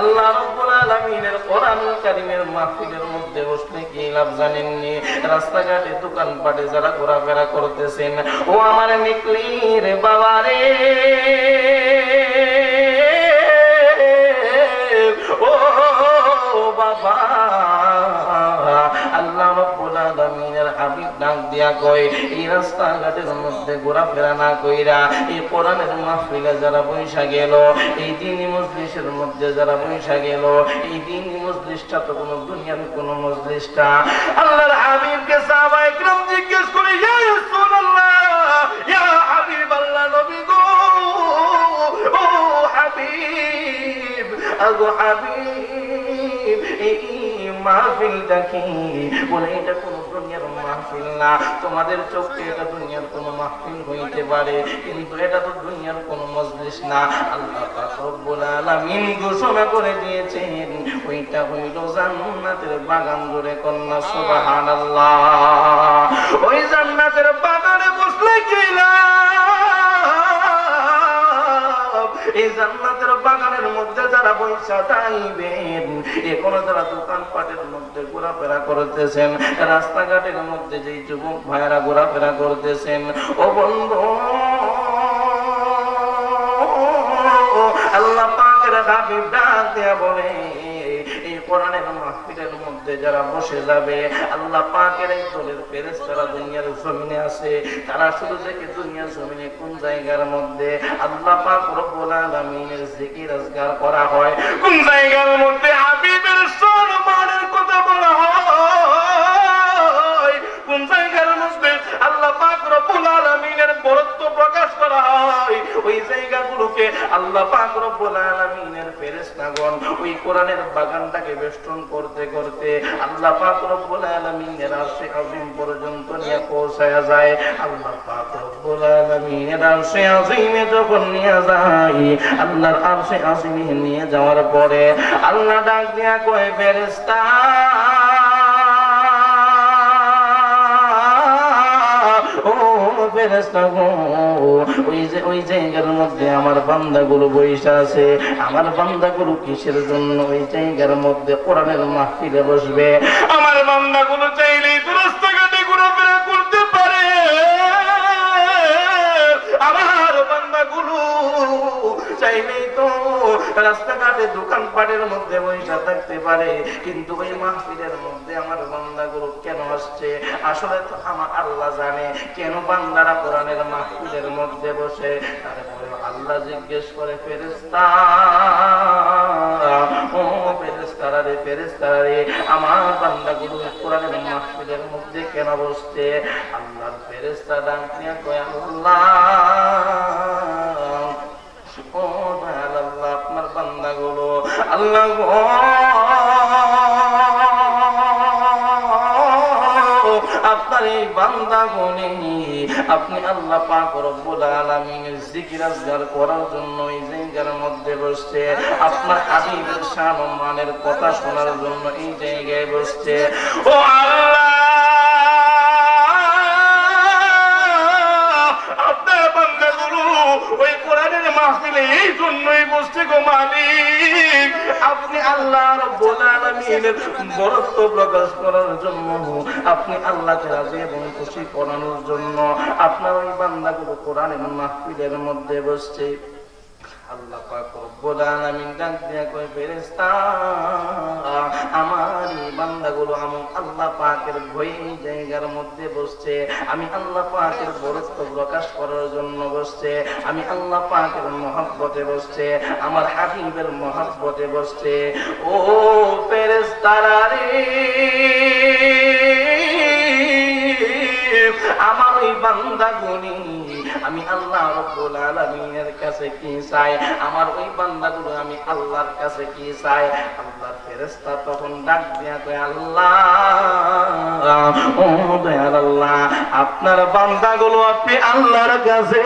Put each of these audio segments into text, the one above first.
আল্লাহ মধ্যে বসলে কি লাভ রাস্তাঘাটে দোকানপাটে যারা ঘোরাফেরা করতেছেন, ও আমার নিকলির বাবারে। ও দিয়া কয় এই রাস্তাঘাটের মধ্যে ঘোরাফেরা না কইরা এই কোরআনের মাহফিলে যারা বৈশা গেল, এই দিনই মজলিসের মধ্যে যারা বৈশা গেল, এই দিনই মজলিসটা তো কোনো দুনিয়ার কোনো মজলিসটা। আল্লাহর হাবিবকে সাহাবা ইকরাম জিজ্ঞেস করে ইয়া রাসূলুল্লাহ, ইয়া হাবিব আল্লাহ নবী গো, ও হাবিব, আগো হাবিব। মাহফিলটা কি বলে, এটা কোন দুনিয়ার মাহফিল না। তোমাদের চোখে এটা দুনিয়ার কোন মাহফিল হইতে পারে। কিন্তু এটা তো দুনিয়ার কোন মজলিস না। আল্লাহ ঘোষণা করে দিয়েছেন, ওইটা হইল জান্নাতের বাগান জুড়ে কন্যা, সুবহানাল্লাহ। ওই জান্নাতের বাগানে বসলে কি এই জান্নাতের বাগানের মধ্যে যারা যারা দোকানপাটের মধ্যে ঘোরাফেরা করতেছেন, রাস্তাঘাটের মধ্যে যেই যুবক ভাইয়েরা ঘোরাফেরা করতেছেন, ও বন্ধু, আল্লাহ পাকের হাবিব ডাক দেয়া কোরআনের যারা বসে যাবে, আল্লাহ পাকের এই দলের ফেরেশতারা দুনিয়ার জমিনে আছে। তারা শুধু দেখে দুনিয়ার জমিনে কোন জায়গার মধ্যে আল্লাহ পাক রব্বুল আলামিনের জিকির আজগার করা হয়। কোন জায়গার মধ্যে ওই জায়গাগুলোকে আল্লাহ পাক রব্বুল আলামিনের ফেরেশতাগণ ওই কোরআনের বাগানটাকে বেষ্টন করতে করতে আল্লাহ পাক রব্বুল আলামিনের আরশে পর্যন্ত নিয়ে যায়। আল্লাহ পাক রব্বুল আলামিনের আরশে যখন নিয়ে যায়, আল্লাহর আরশে নিয়ে যাওয়ার পরে আল্লাহ ডাক দিয়া কয়, ফেরেশতা ফেরেশতা গো ওই যে, ওই জায়গার মধ্যে আমার বান্দাগুলো বৈশা আছে। আমার বান্দাগুলো কিসের জন্য ওই জায়গার মধ্যে কোরআনের মাহফিলে বসবে? আমার বান্দাগুলো চাইলেই তো রাস্তাঘাটে ঘোরাফেরা করতে পারে। আমার বান্দাগুলো চাইলেই তো রাস্তাঘাটে দোকানপাটের মধ্যে বৈশা থাকতে পারে, কিন্তু ওই মাহফিলের মধ্যে আমার বান্দাগুলো কেন আসছে? আসলে তো আমার আল্লাহ জানে কেন বান্দারা কোরআনের মাহফিলের মধ্যে বসে। তারপরে আল্লাহ জিজ্ঞেস করে ফেরেস্তা ও ফেরেস্তারা রে ফেরেস্তারা রে, আমার বান্দাগুলো কোরআনের মাহফিলের মধ্যে কেন বসছে? আল্লাহর ফেরেস্তা ডাক কয়, আল্লাহ। আল্লাহ, আপনার এই বান্দা আপনি আল্লাহ করার জন্য এই জায়গার মধ্যে বসছে। আপনার হাবিবের মানের কথা শোনার জন্য এই জায়গায় বসছে। ও আল্লাহ! এই জন্যই আপনি আল্লাহ বরত্ব প্রকাশ করার জন্য, আপনি আল্লাহকে রাজি এবং খুশি করানোর জন্য আপনার ওই বান্দাগুলো কোরআন এবং মাহফিলের মধ্যে বসছে। আল্লাহ পাক রব্বুল আলামিন ডাক দিয়া ফেরেশতা, আমার এই বান্দাগুলো আমি আল্লাহ পাকের ভয়ে জায়গার মধ্যে বসছে। আমি আল্লাহ পাকের বরত্ব প্রকাশ করার জন্য বসছে। আমি আল্লাহ পাকের মহব্বতে বসছে। আমার হাবিবের মহব্বতে বসছে। ও ফেরেশতারা রে, আমার ওই বান্দা গুনি আমি আল্লাহ রব্বুল আলামিনের কাছে কি চাই? আমার ওই আমি আল্লাহর কাছে কি চাই? আল্লাহর ফেরেশতা তখন ডাক দিয়া কয়, আল্লাহ, ও আল্লাহ, আপনার আপনি আল্লাহর কাছে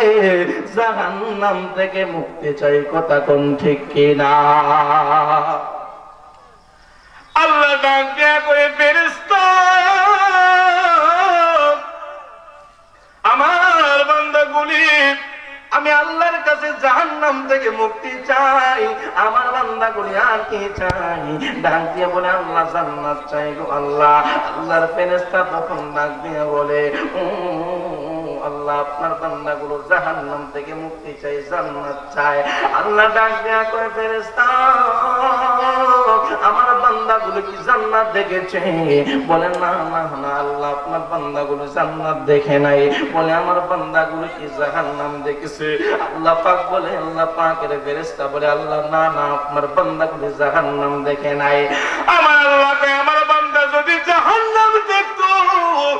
জাহান্নাম থেকে মুক্তি চাই, কথা কোন ঠিক কিনা? আল্লাহ ডাক দিয়া কয়, ফেরেশতা আমি আল্লাহর কাছে জাহান্নাম থেকে মুক্তি চাই আমার বান্দা গুলি আর কি চাই? ডাক দিয়ে বলে আল্লাহ জান্নাত চাই গো আল্লাহ। আল্লাহর ফেরেশতা তখন ডাক দিয়ে বলে "উম, আল্লাহ আপনার বান্দাগুলো জাহান্নাম থেকে মুক্তি চাই জান্নাত চাই। আল্লাহ ডাক দেয়া করে ফেরেশতা আমার বান্দাগুলো কি জান্নাত দেখেছে? বলে, না না না, আল্লাহ আপনার বান্দাগুলো জান্নাত দেখে নাই। বলে, আমার বান্দাগুলো কি জাহান্নাম দেখেছে? আল্লাহ পাক বলে, আল্লাহ পাকের ফেরেশতা বলে, আল্লাহ, না না, আপনার বান্দাগুলো জাহান্নাম দেখে নাই। আমার আল্লাহকে আমার বান্দা যদি জাহান্নাম দেখতো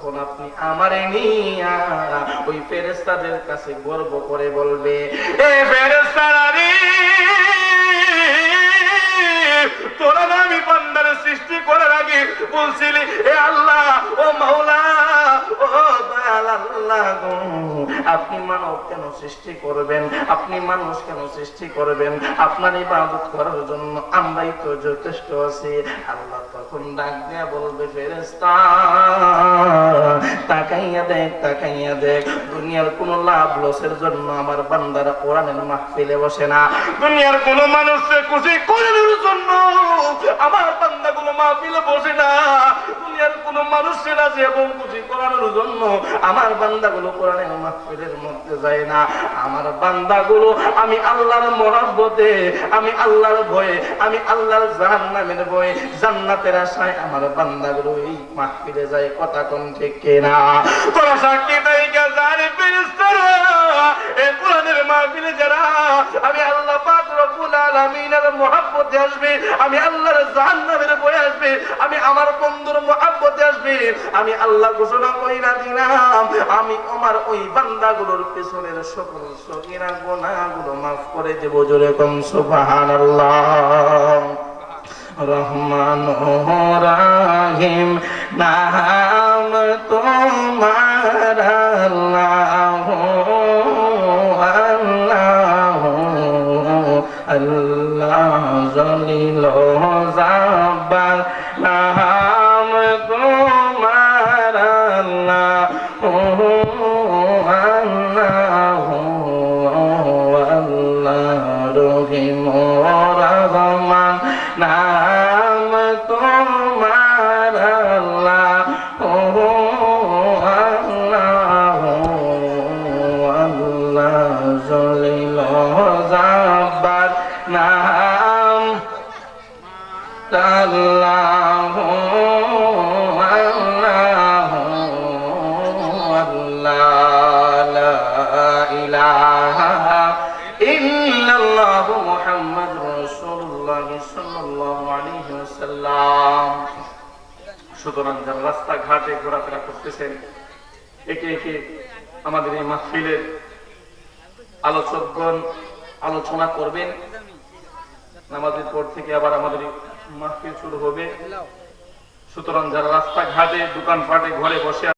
তখন আপনি আমারে ওই ফেরেস্তাদের কাছে গর্ব করে বলবে আমি সৃষ্টি করার আগে বলছিলি, এ আল্লাহ, ও মাওলা, ও দয়াল আল্লাহ আপনি মানব কেন সৃষ্টি করবেন? আপনি মানুষ কেন সৃষ্টি করবেন? আপনার ইবাদত করার জন্য আমরাই তো যথেষ্ট আছি। আল্লাহ তখন ডাক দিয়া বলবে ফেরেস্তা তাকাইয়া দেখ তাকাইয়া দেখ, দুনিয়ার কোনো লাভ লসের জন্য আমার বান্দারা কোরআনের মাহফিলে বসে না। দুনিয়ার কোনো মানুষের খুশি কোরআনের জন্য আমার বান্দাগুলো মাহফিলে বসে না। দুনিয়ার কোনো মানুষের আছে এবং খুশি করানোর জন্য আমার বান্দাগুলো কোরআনের মাহফিলের মধ্যে যায় না। আমার বান্দাগুলো, আমি আল্লাহর মহাব্বতে, আমি আল্লাহর ভয়ে, আমি আল্লাহর জাহান্নামের ভয়ে, জান্নাতের আশায় আমার বান্দাগুলো এই মাহফিলে যায়। কথা কম ঠিক কিনা? তোরা সাক্ষী তাইকা জানি ফেরেশতারা এই কোরআনের মাহফিলে যারা মহব্বতে আসবে, আমি আল্লাহর জাহান্নামের বয়ে আসবে, আমি আমার বন্ধুর মহব্বতে আসবে, আমি আল্লাহ ঘোষণা কইরা দিলাম, আমি আমার ওই বান্দাগুলোর পেছনের সকল সগিরা গুনাহগুলো মাফ করে দেব জোরে কম, সুবহানাল্লাহ। রহমান ও রাহিম, নাম তোমার আল্লাহ। জলিল জাব্বার নাম সুতরাং যারা রাস্তাঘাটে ঘোরাফেরা করতেছেন, একে একে আমাদের এই মাহফিলের আলোচকগণ আলোচনা করবেন। নামাজের পর থেকে আবার আমাদের মাহফিল শুরু হবে। সুতরাং যারা রাস্তাঘাটে, দোকানপাটে, ঘরে বসে